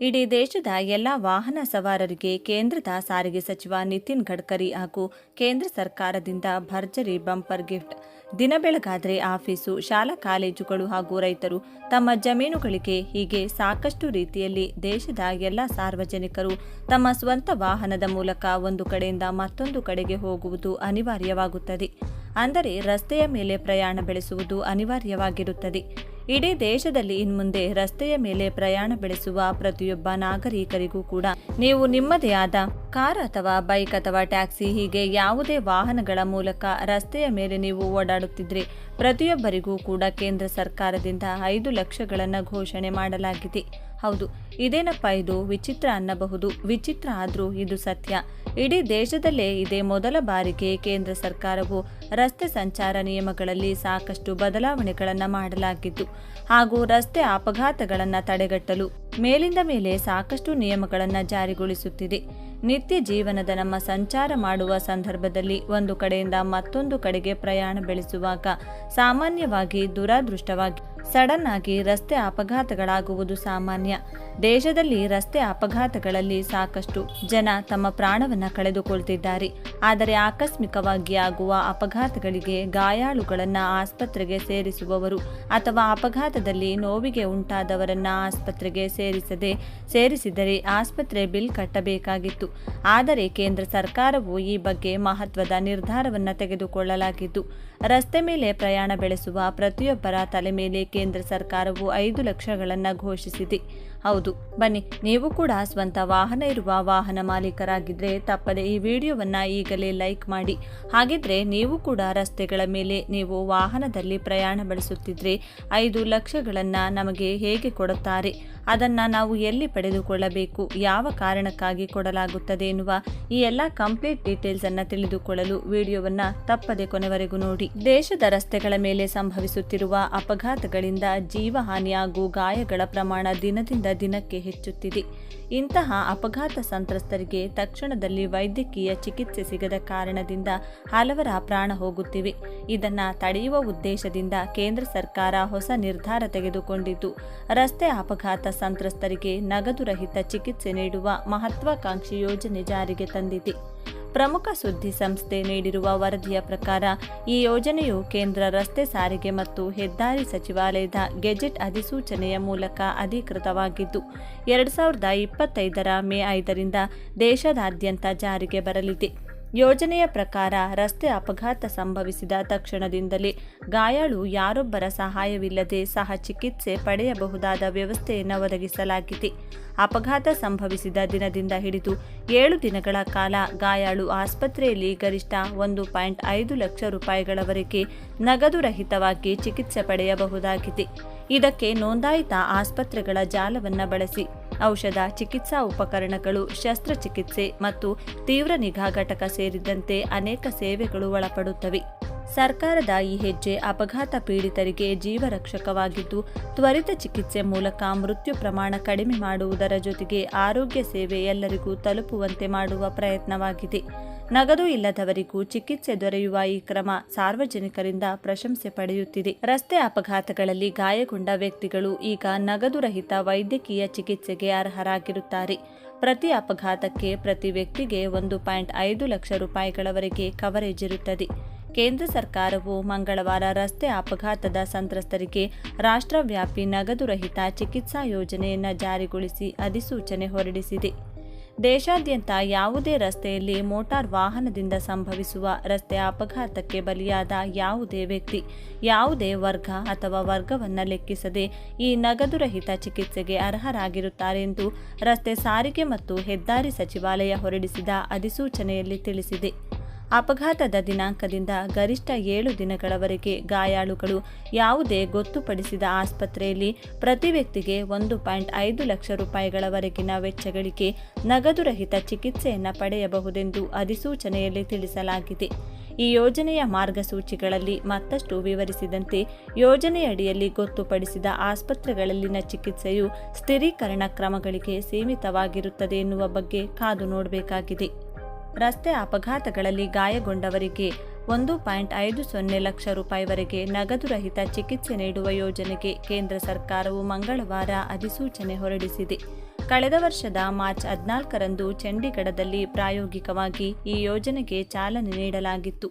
ಇಡೀ ದೇಶದ ಎಲ್ಲ ವಾಹನ ಸವಾರರಿಗೆ ಕೇಂದ್ರದ ಸಾರಿಗೆ ಸಚಿವ ನಿತಿನ್ ಗಡ್ಕರಿ ಹಾಗೂ ಕೇಂದ್ರ ಸರ್ಕಾರದಿಂದ ಭರ್ಜರಿ ಬಂಪರ್ ಗಿಫ್ಟ್. ದಿನ ಬೆಳಗಾದರೆ ಆಫೀಸು, ಶಾಲಾ ಕಾಲೇಜುಗಳು ಹಾಗೂ ರೈತರು ತಮ್ಮ ಜಮೀನುಗಳಿಗೆ ಹೀಗೆ ಸಾಕಷ್ಟು ರೀತಿಯಲ್ಲಿ ದೇಶದ ಎಲ್ಲ ಸಾರ್ವಜನಿಕರು ತಮ್ಮ ಸ್ವಂತ ವಾಹನದ ಮೂಲಕ ಒಂದು ಕಡೆಯಿಂದ ಮತ್ತೊಂದು ಕಡೆಗೆ ಹೋಗುವುದು ಅನಿವಾರ್ಯವಾಗುತ್ತದೆ. ಅಂದರೆ ರಸ್ತೆಯ ಮೇಲೆ ಪ್ರಯಾಣ ಬೆಳೆಸುವುದು ಅನಿವಾರ್ಯವಾಗಿರುತ್ತದೆ. ಇಡೀ ದೇಶದಲ್ಲಿ ಇನ್ಮುಂದೆ ರಸ್ತೆಯ ಮೇಲೆ ಪ್ರಯಾಣ ಬೆಳೆಸುವ ಪ್ರತಿಯೊಬ್ಬ ನಾಗರಿಕರಿಗೂ ಕೂಡ ನೀವು ನಿಮ್ಮದೇ ಆದ ಕಾರ್ ಅಥವಾ ಬೈಕ್ ಅಥವಾ ಟ್ಯಾಕ್ಸಿ ಹೀಗೆ ಯಾವುದೇ ವಾಹನಗಳ ಮೂಲಕ ರಸ್ತೆಯ ಮೇಲೆ ನೀವು ಓಡಾಡುತ್ತಿದ್ರೆ ಪ್ರತಿಯೊಬ್ಬರಿಗೂ ಕೂಡ ಕೇಂದ್ರ ಸರ್ಕಾರದಿಂದ ಐದು ಲಕ್ಷಗಳನ್ನು ಘೋಷಣೆ ಮಾಡಲಾಗಿದೆ. ಹೌದು, ಇದೇನಪ್ಪ ಇದು? ವಿಚಿತ್ರ ಅನ್ನಬಹುದು. ವಿಚಿತ್ರ ಆದರೂ ಇದು ಸತ್ಯ. ಇಡೀ ದೇಶದಲ್ಲೇ ಇದೇ ಮೊದಲ ಬಾರಿಗೆ ಕೇಂದ್ರ ಸರ್ಕಾರವು ರಸ್ತೆ ಸಂಚಾರ ನಿಯಮಗಳಲ್ಲಿ ಸಾಕಷ್ಟು ಬದಲಾವಣೆಗಳನ್ನು ಮಾಡಲಾಗಿದ್ದು ಹಾಗೂ ರಸ್ತೆ ಅಪಘಾತಗಳನ್ನು ತಡೆಗಟ್ಟಲು ಮೇಲಿಂದ ಮೇಲೆ ಸಾಕಷ್ಟು ನಿಯಮಗಳನ್ನು ಜಾರಿಗೊಳಿಸುತ್ತಿದೆ. ನಿತ್ಯ ಜೀವನದ ನಮ್ಮ ಸಂಚಾರ ಮಾಡುವ ಸಂದರ್ಭದಲ್ಲಿ ಒಂದು ಕಡೆಯಿಂದ ಮತ್ತೊಂದು ಕಡೆಗೆ ಪ್ರಯಾಣ ಬೆಳೆಸುವಾಗ ಸಾಮಾನ್ಯವಾಗಿ ದುರಾದೃಷ್ಟವಾಗಿ ಸಡನ್ ಆಗಿ ರಸ್ತೆ ಅಪಘಾತಗಳಾಗುವುದು ಸಾಮಾನ್ಯ. ದೇಶದಲ್ಲಿ ರಸ್ತೆ ಅಪಘಾತಗಳಲ್ಲಿ ಸಾಕಷ್ಟು ಜನ ತಮ್ಮ ಪ್ರಾಣವನ್ನು ಕಳೆದುಕೊಳ್ತಿದ್ದಾರೆ. ಆದರೆ ಆಕಸ್ಮಿಕವಾಗಿ ಆಗುವ ಅಪಘಾತಗಳಿಗೆ ಗಾಯಾಳುಗಳನ್ನು ಆಸ್ಪತ್ರೆಗೆ ಸೇರಿಸುವವರು ಅಥವಾ ಅಪಘಾತದಲ್ಲಿ ನೋವಿಗೆ ಉಂಟಾದವರನ್ನು ಆಸ್ಪತ್ರೆಗೆ ಸೇರಿಸದೆ, ಸೇರಿಸಿದರೆ ಆಸ್ಪತ್ರೆ ಬಿಲ್ ಕಟ್ಟಬೇಕಾಗಿತ್ತು. ಆದರೆ ಕೇಂದ್ರ ಸರ್ಕಾರವು ಈ ಬಗ್ಗೆ ಮಹತ್ವದ ನಿರ್ಧಾರವನ್ನು ತೆಗೆದುಕೊಳ್ಳಲಾಗಿದ್ದು, ರಸ್ತೆ ಮೇಲೆ ಪ್ರಯಾಣ ಬೆಳೆಸುವ ಪ್ರತಿಯೊಬ್ಬರ ತಲೆ ಮೇಲೆ ಕೇಂದ್ರ ಸರ್ಕಾರವು ಐದು ಲಕ್ಷಗಳನ್ನು ಘೋಷಿಸಿದೆ. ಹೌದು. ಬನ್ನಿ, ನೀವು ಕೂಡ ಸ್ವಂತ ವಾಹನ ಇರುವ ವಾಹನ ಮಾಲೀಕರಾಗಿದ್ದರೆ ತಪ್ಪದೆ ಈ ವಿಡಿಯೋವನ್ನು ಈಗಲೇ ಲೈಕ್ ಮಾಡಿ. ಹಾಗಿದ್ರೆ ನೀವು ಕೂಡ ರಸ್ತೆಗಳ ಮೇಲೆ ನೀವು ವಾಹನದಲ್ಲಿ ಪ್ರಯಾಣ ಬೆಳೆಸುತ್ತಿದ್ರೆ ಐದು ಲಕ್ಷಗಳನ್ನು ನಮಗೆ ಹೇಗೆ ಕೊಡುತ್ತಾರೆ? ಅದನ್ನು ನಾವು ಎಲ್ಲಿ ಪಡೆದುಕೊಳ್ಳಬೇಕು? ಯಾವ ಕಾರಣಕ್ಕಾಗಿ ಕೊಡಲಾಗುತ್ತದೆ ಎನ್ನುವ ಈ ಎಲ್ಲ ಕಂಪ್ಲೀಟ್ ಡೀಟೇಲ್ಸ್ ಅನ್ನು ತಿಳಿದುಕೊಳ್ಳಲು ವಿಡಿಯೋವನ್ನು ತಪ್ಪದೆ ಕೊನೆವರೆಗೂ ನೋಡಿ. ದೇಶದ ರಸ್ತೆಗಳ ಮೇಲೆ ಸಂಭವಿಸುತ್ತಿರುವ ಅಪಘಾತಗಳಿಂದ ಜೀವಹಾನಿ ಹಾಗೂ ಗಾಯಗಳ ಪ್ರಮಾಣ ದಿನದಿಂದ ದಿನಕ್ಕೆ ಹೆಚ್ಚುತ್ತಿದೆ. ಇಂತಹ ಅಪಘಾತ ಸಂತ್ರಸ್ತರಿಗೆ ತಕ್ಷಣದಲ್ಲಿ ವೈದ್ಯಕೀಯ ಚಿಕಿತ್ಸೆ ಸಿಗದ ಕಾರಣದಿಂದ ಹಲವರ ಪ್ರಾಣ ಹೋಗುತ್ತಿವೆ. ಇದನ್ನು ತಡೆಯುವ ಉದ್ದೇಶದಿಂದ ಕೇಂದ್ರ ಸರ್ಕಾರ ಹೊಸ ನಿರ್ಧಾರ ತೆಗೆದುಕೊಂಡಿದ್ದು, ರಸ್ತೆ ಅಪಘಾತ ಸಂತ್ರಸ್ತರಿಗೆ ನಗದು ರಹಿತ ಚಿಕಿತ್ಸೆ ನೀಡುವ ಮಹತ್ವಾಕಾಂಕ್ಷಿ ಯೋಜನೆ ಜಾರಿಗೆ ತಂದಿದೆ. ಪ್ರಮುಖ ಸುದ್ದಿ ಸಂಸ್ಥೆ ನೀಡಿರುವ ವರದಿಯ ಪ್ರಕಾರ, ಈ ಯೋಜನೆಯು ಕೇಂದ್ರ ರಸ್ತೆ ಸಾರಿಗೆ ಮತ್ತು ಹೆದ್ದಾರಿ ಸಚಿವಾಲಯದ ಗೆಜೆಟ್ ಅಧಿಸೂಚನೆಯ ಮೂಲಕ ಅಧಿಕೃತವಾಗಿದ್ದು, ಎರಡು ಸಾವಿರದ ಇಪ್ಪತ್ತೈದರ ಮೇ ಐದರಿಂದ ದೇಶದಾದ್ಯಂತ ಜಾರಿಗೆ ಬರಲಿದೆ. ಯೋಜನೆಯ ಪ್ರಕಾರ ರಸ್ತೆ ಅಪಘಾತ ಸಂಭವಿಸಿದ ತಕ್ಷಣದಿಂದಲೇ ಗಾಯಾಳು ಯಾರೊಬ್ಬರ ಸಹಾಯವಿಲ್ಲದೆ ಸಹ ಚಿಕಿತ್ಸೆ ಪಡೆಯಬಹುದಾದ ವ್ಯವಸ್ಥೆಯನ್ನು ಒದಗಿಸಲಾಗಿದೆ. ಅಪಘಾತ ಸಂಭವಿಸಿದ ದಿನದಿಂದ ಹಿಡಿದು ಏಳು ದಿನಗಳ ಕಾಲ ಗಾಯಾಳು ಆಸ್ಪತ್ರೆಯಲ್ಲಿ ಗರಿಷ್ಠ ಒಂದು ಪಾಯಿಂಟ್ ಐದು ಲಕ್ಷ ರೂಪಾಯಿಗಳವರೆಗೆ ನಗದು ರಹಿತವಾಗಿ ಚಿಕಿತ್ಸೆ ಪಡೆಯಬಹುದಾಗಿದೆ. ಇದಕ್ಕೆ ನೋಂದಾಯಿತ ಆಸ್ಪತ್ರೆಗಳ ಜಾಲವನ್ನು ಬಳಸಿ ಔಷಧ, ಚಿಕಿತ್ಸಾ ಉಪಕರಣಗಳು, ಶಸ್ತ್ರಚಿಕಿತ್ಸೆ ಮತ್ತು ತೀವ್ರ ನಿಗಾ ಘಟಕ ಸೇರಿದಂತೆ ಅನೇಕ ಸೇವೆಗಳು ಒಳಪಡುತ್ತವೆ. ಸರ್ಕಾರದ ಈ ಹೆಜ್ಜೆ ಅಪಘಾತ ಪೀಡಿತರಿಗೆ ಜೀವರಕ್ಷಕವಾಗಿದ್ದು, ತ್ವರಿತ ಚಿಕಿತ್ಸೆ ಮೂಲಕ ಮೃತ್ಯು ಪ್ರಮಾಣ ಕಡಿಮೆ ಮಾಡುವುದರ ಜೊತೆಗೆ ಆರೋಗ್ಯ ಸೇವೆ ಎಲ್ಲರಿಗೂ ತಲುಪುವಂತೆ ಮಾಡುವ ಪ್ರಯತ್ನವಾಗಿದೆ. ನಗದು ಇಲ್ಲದವರಿಗೂ ಚಿಕಿತ್ಸೆ ದೊರೆಯುವ ಈ ಕ್ರಮ ಸಾರ್ವಜನಿಕರಿಂದ ಪ್ರಶಂಸೆ ಪಡೆಯುತ್ತಿದೆ. ರಸ್ತೆ ಅಪಘಾತಗಳಲ್ಲಿ ಗಾಯಗೊಂಡ ವ್ಯಕ್ತಿಗಳು ಈಗ ನಗದು ರಹಿತ ವೈದ್ಯಕೀಯ ಚಿಕಿತ್ಸೆಗೆ ಅರ್ಹರಾಗಿರುತ್ತಾರೆ. ಪ್ರತಿ ಅಪಘಾತಕ್ಕೆ ಪ್ರತಿ ವ್ಯಕ್ತಿಗೆ ಒಂದು ಪಾಯಿಂಟ್ ಐದು ಲಕ್ಷ ರೂಪಾಯಿಗಳವರೆಗೆ ಕವರೇಜ್ ಇರುತ್ತದೆ. ಕೇಂದ್ರ ಸರ್ಕಾರವು ಮಂಗಳವಾರ ರಸ್ತೆ ಅಪಘಾತದ ಸಂತ್ರಸ್ತರಿಗೆ ರಾಷ್ಟ್ರವ್ಯಾಪಿ ನಗದುರಹಿತ ಚಿಕಿತ್ಸಾ ಯೋಜನೆಯನ್ನು ಜಾರಿಗೊಳಿಸಿ ಅಧಿಸೂಚನೆ ಹೊರಡಿಸಿದೆ. ದೇಶಾದ್ಯಂತ ಯಾವುದೇ ರಸ್ತೆಯಲ್ಲಿ ಮೋಟಾರ್ ವಾಹನದಿಂದ ಸಂಭವಿಸುವ ರಸ್ತೆ ಅಪಘಾತಕ್ಕೆ ಬಲಿಯಾದ ಯಾವುದೇ ವ್ಯಕ್ತಿ, ಯಾವುದೇ ವರ್ಗ ಅಥವಾ ವರ್ಗವನ್ನು ಲೆಕ್ಕಿಸದೆ ಈ ನಗದು ರಹಿತ ಚಿಕಿತ್ಸೆಗೆ ಅರ್ಹರಾಗಿರುತ್ತಾರೆ ಎಂದು ರಸ್ತೆ ಸಾರಿಗೆ ಮತ್ತು ಹೆದ್ದಾರಿ ಸಚಿವಾಲಯ ಹೊರಡಿಸಿದ ಅಧಿಸೂಚನೆಯಲ್ಲಿ ತಿಳಿಸಿದೆ. ಅಪಘಾತದ ದಿನಾಂಕದಿಂದ ಗರಿಷ್ಠ ಏಳು ದಿನಗಳವರೆಗೆ ಗಾಯಾಳುಗಳು ಯಾವುದೇ ಗೊತ್ತುಪಡಿಸಿದ ಆಸ್ಪತ್ರೆಯಲ್ಲಿ ಪ್ರತಿ ವ್ಯಕ್ತಿಗೆ ಒಂದು ಪಾಯಿಂಟ್ ಐದು ಲಕ್ಷ ರೂಪಾಯಿಗಳವರೆಗಿನ ವೆಚ್ಚಗಳಿಗೆ ನಗದುರಹಿತ ಚಿಕಿತ್ಸೆಯನ್ನು ಪಡೆಯಬಹುದೆಂದು ಅಧಿಸೂಚನೆಯಲ್ಲಿ ತಿಳಿಸಲಾಗಿದೆ. ಈ ಯೋಜನೆಯ ಮಾರ್ಗಸೂಚಿಗಳಲ್ಲಿ ಮತ್ತಷ್ಟು ವಿವರಿಸಿದಂತೆ, ಯೋಜನೆಯಡಿಯಲ್ಲಿ ಗೊತ್ತುಪಡಿಸಿದ ಆಸ್ಪತ್ರೆಗಳಲ್ಲಿನ ಚಿಕಿತ್ಸೆಯು ಸ್ಥಿರೀಕರಣ ಕ್ರಮಗಳಿಗೆ ಸೀಮಿತವಾಗಿರುತ್ತದೆ ಎನ್ನುವ ಬಗ್ಗೆ ಕಾದು ನೋಡಬೇಕಾಗಿದೆ. ರಸ್ತೆ ಅಪಘಾತಗಳಲ್ಲಿ ಗಾಯಗೊಂಡವರಿಗೆ ಒಂದು ಪಾಯಿಂಟ್ ಐದು ಸೊನ್ನೆ ಲಕ್ಷ ರೂಪಾಯಿವರೆಗೆ ನಗದು ರಹಿತ ಚಿಕಿತ್ಸೆ ನೀಡುವ ಯೋಜನೆಗೆ ಕೇಂದ್ರ ಸರ್ಕಾರವು ಮಂಗಳವಾರ ಅಧಿಸೂಚನೆ ಹೊರಡಿಸಿದೆ. ಕಳೆದ ವರ್ಷದ ಮಾರ್ಚ್ ಹದಿನಾಲ್ಕರಂದು ಚಂಡೀಗಢದಲ್ಲಿ ಪ್ರಾಯೋಗಿಕವಾಗಿ ಈ ಯೋಜನೆಗೆ ಚಾಲನೆ ನೀಡಲಾಗಿತ್ತು.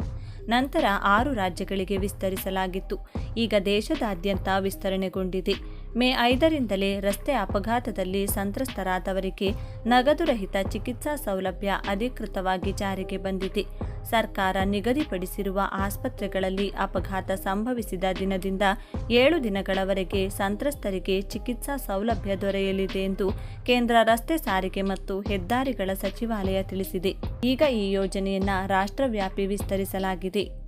ನಂತರ ಆರು ರಾಜ್ಯಗಳಿಗೆ ವಿಸ್ತರಿಸಲಾಗಿತ್ತು. ಈಗ ದೇಶದಾದ್ಯಂತ ವಿಸ್ತರಣೆಗೊಂಡಿದೆ. ಮೇ ಐದರಿಂದಲೇ ರಸ್ತೆ ಅಪಘಾತದಲ್ಲಿ ಸಂತ್ರಸ್ತರಾದವರಿಗೆ ನಗದು ರಹಿತ ಚಿಕಿತ್ಸಾ ಸೌಲಭ್ಯ ಅಧಿಕೃತವಾಗಿ ಜಾರಿಗೆ ಬಂದಿದೆ. ಸರ್ಕಾರ ನಿಗದಿಪಡಿಸಿರುವ ಆಸ್ಪತ್ರೆಗಳಲ್ಲಿ ಅಪಘಾತ ಸಂಭವಿಸಿದ ದಿನದಿಂದ ಏಳು ದಿನಗಳವರೆಗೆ ಸಂತ್ರಸ್ತರಿಗೆ ಚಿಕಿತ್ಸಾ ಸೌಲಭ್ಯ ದೊರೆಯಲಿದೆ ಎಂದು ಕೇಂದ್ರ ರಸ್ತೆ ಸಾರಿಗೆ ಮತ್ತು ಹೆದ್ದಾರಿಗಳ ಸಚಿವಾಲಯ ತಿಳಿಸಿದೆ. ಈಗ ಈ ಯೋಜನೆಯನ್ನು ರಾಷ್ಟ್ರವ್ಯಾಪಿ ವಿಸ್ತರಿಸಲಾಗಿದೆ.